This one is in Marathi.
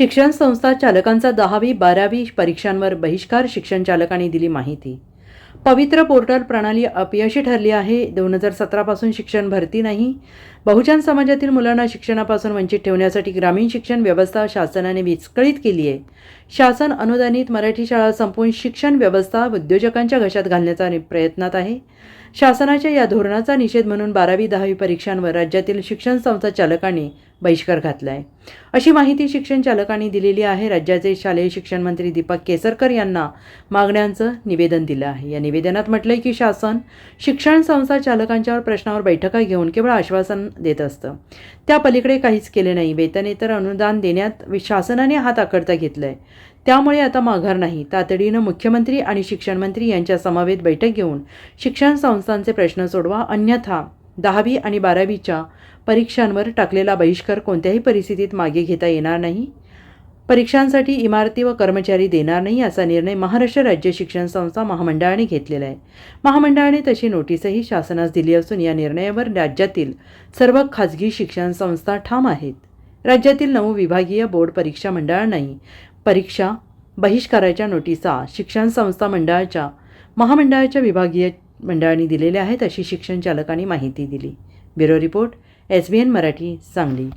शिक्षण संस्था चालकांचा दहावी बारावी परीक्षांवर बहिष्कार शिक्षण चालकांनी दिली माहिती. पवित्र पोर्टल प्रणाली अपयशी ठरली आहे. दोन हजार सतरापासून शिक्षण भरती नाही. बहुजन समाजातील मुलांना शिक्षणापासून वंचित ठेवण्यासाठी ग्रामीण शिक्षण व्यवस्था शासनाने विस्कळीत केली आहे. शासन अनुदानित मराठी शाळा संपवून शिक्षण व्यवस्था उद्योजकांच्या घशात घालण्याचा प्रयत्नात आहे. शासनाच्या या धोरणाचा निषेध म्हणून बारावी दहावी परीक्षांवर राज्यातील शिक्षण संस्था चालकांनी बहिष्कार घातला आहे अशी माहिती शिक्षण चालकांनी दिलेली आहे. राज्याचे शालेय शिक्षण मंत्री दीपक केसरकर यांना मागण्यांचं निवेदन दिलं आहे. या निवेदनात म्हटलंय की शासन शिक्षण संस्था चालकांच्यावर प्रश्नावर बैठका घेऊन केवळ आश्वासन देत असतं. त्या पलीकडे काहीच केले नाही. वेतनेतर अनुदान देण्यात शासनाने हात आकडता घेतलाय. त्यामुळे आता माघार नाही. तातडीनं मुख्यमंत्री आणि शिक्षणमंत्री यांच्या समवेत बैठक घेऊन शिक्षण संस्थांचे प्रश्न सोडवा अन्यथा दहावी आणि बारावीच्या परीक्षांवर टाकलेला बहिष्कार कोणत्याही परिस्थितीत मागे घेता येणार नाही. परीक्षांसाठी इमारती व कर्मचारी देणार नाही असा निर्णय महाराष्ट्र राज्य शिक्षण संस्था महामंडळाने घेतलेला आहे. महामंडळाने तशी नोटीसही शासनास दिली असून या निर्णयावर राज्यातील सर्व खाजगी शिक्षण संस्था ठाम आहेत. राज्यातील नऊ विभागीय बोर्ड परीक्षा मंडळांनाही परीक्षा बहिष्काराच्या नोटिसा शिक्षण संस्था मंडळाच्या महामंडळाच्या विभागीय मंडळांनी दिलेल्या आहेत अशी शिक्षण चालकांनी माहिती दिली. Bureau report S B N Marathi Sangli.